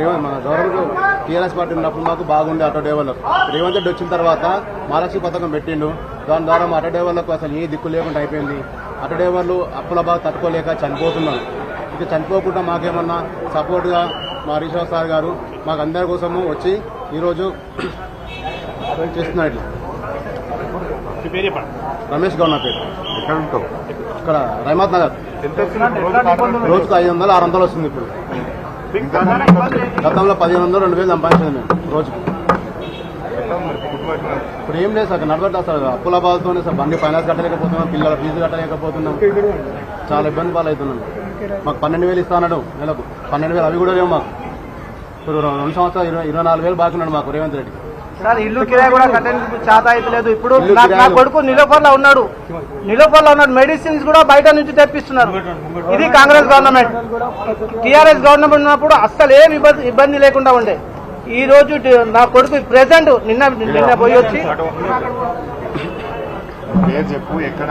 రేవంత్ మన government TRS party ఉన్నప్పుడు మాకు బాగుంది ఆటో డ్రైవర్లకు రేవంత్ రెడ్డి వచ్చిన తర్వాత మహాలక్ష్మి పథకం పెట్టిండు దాని ద్వారా మా ఆటో డ్రైవర్లకు అసలు ఏ దిక్కు లేకుండా అయిపోయింది ఆటో డ్రైవర్లు అప్పుల బాగా తట్టుకోలేక చనిపోతున్నారు ఇక చనిపోకుండా మాకేమన్నా సపోర్ట్గా మా హరీశ్వర్ సార్ గారు మాకు అందరి కోసము వచ్చి ఈరోజు చేస్తున్నాడు రమేష్ గౌడ్ నా పేరు ఇక్కడ రైమాత్ నగర్ రోజుకు ఐదు వందలు ఆరు వందలు వస్తుంది ఇప్పుడు గతంలో పదిహేను వందలు రెండు వేలు సంపాదించింది మేము రోజుకు ఇప్పుడు ఏం లేదు సార్ నడబడ్డా సార్ అప్పుల బాధతోనే సార్ బండి ఫైనాన్స్ కట్టలేకపోతున్నాం పిల్లల ఫీజు కట్టలేకపోతున్నాం చాలా ఇబ్బంది పాలవుతున్నాం మాకు పన్నెండు వేలు ఇస్తా అన్నాడు నెలకు పన్నెండు వేలు అవి కూడా లేవు మాకు ఇప్పుడు రెండు సంవత్సరాలు ఇరవై ఇరవై నాలుగు వేలు బాగున్నాడు మాకు రేవంత్ రెడ్డి సార్ ఇల్లు కిరాయి కూడా కట్టడానికి చేత లేదు ఇప్పుడు నా కొడుకు నిలోఫర్లో ఉన్నాడు నిలోఫర్లో ఉన్నాడు మెడిసిన్స్ కూడా బయట నుంచి తెప్పిస్తున్నారు ఇది కాంగ్రెస్ గవర్నమెంట్ టీఆర్ఎస్ గవర్నమెంట్ ఉన్నప్పుడు అస్సలు ఏమి ఇబ్బంది లేకుండా ఉండే ఈ రోజు నా కొడుకు ప్రెసెంట్ నిన్న నిన్న పోయి వచ్చి చెప్పు ఎక్కడ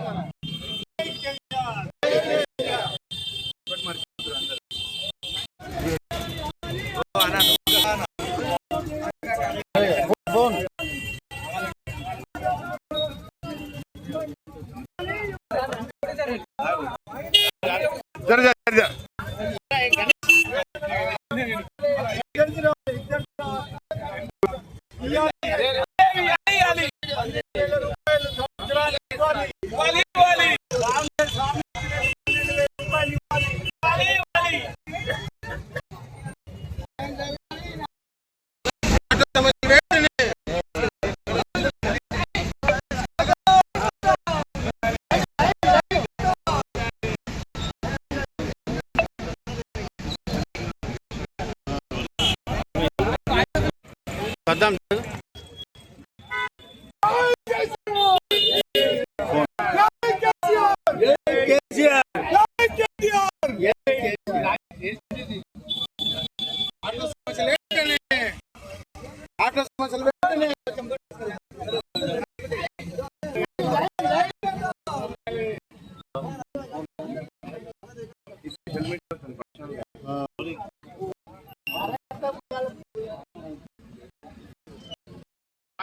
వద్దాం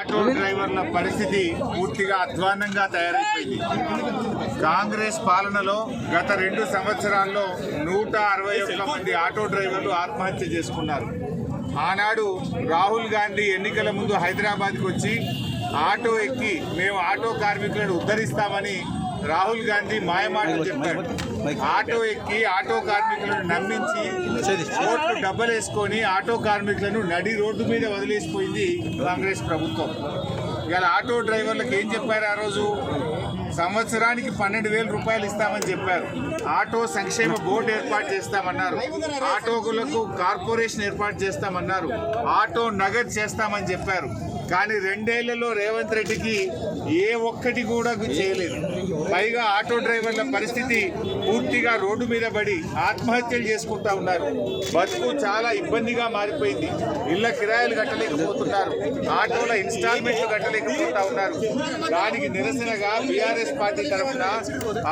ఆటో డ్రైవర్ల పరిస్థితి పూర్తిగా అధ్వాన్నంగా తయారైపోయింది కాంగ్రెస్ పాలనలో గత రెండు సంవత్సరాల్లో నూట అరవై ఒక్క మంది ఆటో డ్రైవర్లు ఆత్మహత్య చేసుకున్నారు ఆనాడు రాహుల్ గాంధీ ఎన్నికల ముందు హైదరాబాద్కి వచ్చి ఆటో ఎక్కి మేము ఆటో కార్మికులను ఉద్ధరిస్తామని రాహుల్ గాంధీ మాయమాటలు చెప్పాడు ఆటో ఎక్కి ఆటో కార్మికులను నమ్మించి కోట్లు డబ్బలు వేసుకొని ఆటో కార్మికులను నడి రోడ్డు మీద వదిలేసిపోయింది కాంగ్రెస్ ప్రభుత్వం ఇవాళ ఆటో డ్రైవర్లకు ఏం చెప్పారు ఆ రోజు సంవత్సరానికి పన్నెండు వేల రూపాయలు ఇస్తామని చెప్పారు ఆటో సంక్షేమ బోర్డు ఏర్పాటు చేస్తామన్నారు ఆటోకులకు కార్పొరేషన్ ఏర్పాటు చేస్తామన్నారు ఆటో నగదు చేస్తామని చెప్పారు కానీ రెండేళ్లలో రేవంత్ రెడ్డికి ఏ ఒక్కటి కూడా చేయలేదు పైగా ఆటో డ్రైవర్ల పరిస్థితి పూర్తిగా రోడ్డు మీద పడి ఆత్మహత్యలు చేసుకుంటా ఉన్నారు బతుకు చాలా ఇబ్బందిగా మారిపోయింది ఇళ్ల కిరాయిలు కట్టలేకపోతున్నారు ఆటోల ఇన్స్టాల్మెంట్లు కట్టలేకపోతా ఉన్నారు దానికి నిరసనగా బీఆర్ఎస్ పార్టీ తరఫున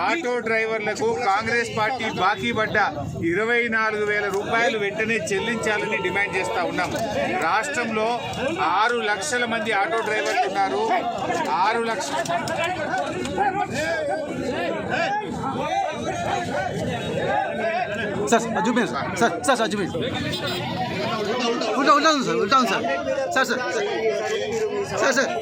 ఆటో డ్రైవర్లకు కాంగ్రెస్ పార్టీ బాకీ పడ్డ ఇరవై నాలుగు వేల రూపాయలు వెంటనే చెల్లించాలని డిమాండ్ చేస్తా ఉన్నాం రాష్ట్రంలో ఆరు లక్షల మంది ఆటో డ్రైవర్లు ఉన్నారు ఆరు లక్షల సార్ చూపించండి సార్ సార్ సార్ సార్ ఉంటా ఉంటాను సార్ ఉంటాను sir sir sir sir sir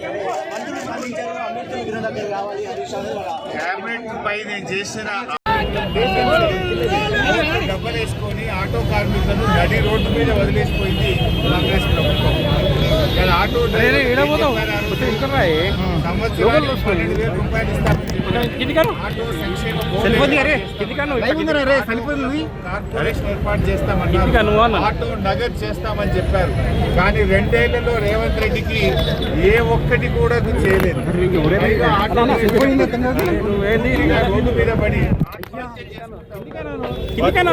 cabinet పై నేను చేసిన డబ్బలేసుకొని ఆటో కార్మికులను నడి రోడ్డు మీద వదిలేసిపోయింది కాంగ్రెస్ ప్రభుత్వం ఆటో డ్రైవర్ సంవత్సరానికి పన్నెండు వేల రూపాయలు ఇస్తాను ఆటో నగర్ చేస్తామని చెప్పారు కానీ రెండేళ్లలో రేవంత్ రెడ్డికి ఏ ఒక్కటి కూడా చేయలేదు మీద పడి మధ్యలో